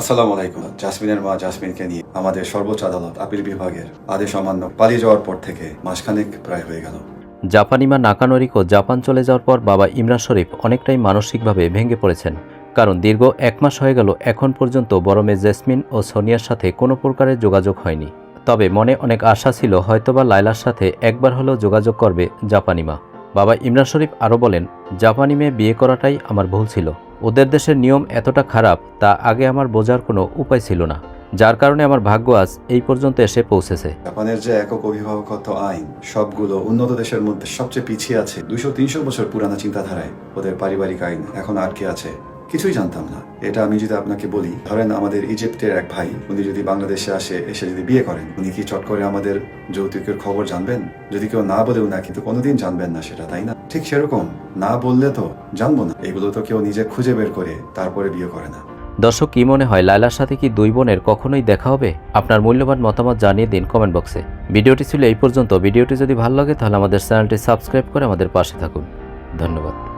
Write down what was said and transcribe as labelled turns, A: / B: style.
A: আসসালামু আলাইকুম। জাসমিনের মা জাসমিনকে নিয়ে আমাদের সর্বোচ্চ আদালত আপিল বিভাগের আদেশ অমান্য পালিয়ে যাওয়ার পর থেকে মাসখানেক প্রায় হয়ে গেল।
B: জাপানি মা জাপান চলে যাওয়ার পর বাবা ইমরান শরীফ অনেকটাই মানসিকভাবে ভেঙে পড়েছেন। কারণ দীর্ঘ এক মাস হয়ে গেল এখন পর্যন্ত বড় মেয়ে জেসমিন ও সোনিয়ার সাথে কোনো প্রকারের যোগাযোগ হয়নি। তবে মনে অনেক আশা ছিল হয়তোবা লাইলার সাথে একবার হলেও যোগাযোগ করবে জাপানি মা। বাবা ইমরান শরীফ আরও বলেন, জাপানি মেয়ে বিয়ে করাটাই আমার ভুল ছিল। ওদের দেশের নিয়ম এতটা খারাপ, তা আগে আমার বোঝার কোনো উপায় ছিল না। যার কারণে আমার ভাগ্য আজ এই পর্যন্ত এসে পৌঁছেছে।
A: জাপানের যে একক অভিভাবকত্ব আইন, সবগুলো উন্নত দেশের মধ্যে সবচেয়ে পিছিয়ে আছে। দুশো তিনশো বছর পুরানো চিন্তাধারায় ওদের পারিবারিক আইন এখন আটকে আছে। কিছুই জানতাম না। এটা আমি যদি আপনাকে বলি, ধরেন আমাদের ইজিপ্টের এক ভাই, উনি যদি বাংলাদেশে আসে, এসে যদি বিয়ে করেন, উনি কি চট করে আমাদের যৌতুকের খবর জানবেন? যদি কেউ না বলেও না কিন্তু কোনোদিন জানবেন না সেটা, তাই না? ঠিক সেরকম, না বললে তো জানব না। এগুলো তো কেউ নিজে খুঁজে বের করে তারপরে বিয়ে করে না।
B: দর্শক, কি মনে হয়, লায়লার সাথে কি দুই বোনের কখনোই দেখা হবে? আপনার মূল্যবান মতামত জানিয়ে দিন কমেন্ট বক্সে ভিডিওটি ছিল এই পর্যন্ত। ভিডিওটি যদি ভালো লাগে, তাহলে আমাদের চ্যানেলটি সাবস্ক্রাইব করে আমাদের পাশে থাকুন। ধন্যবাদ।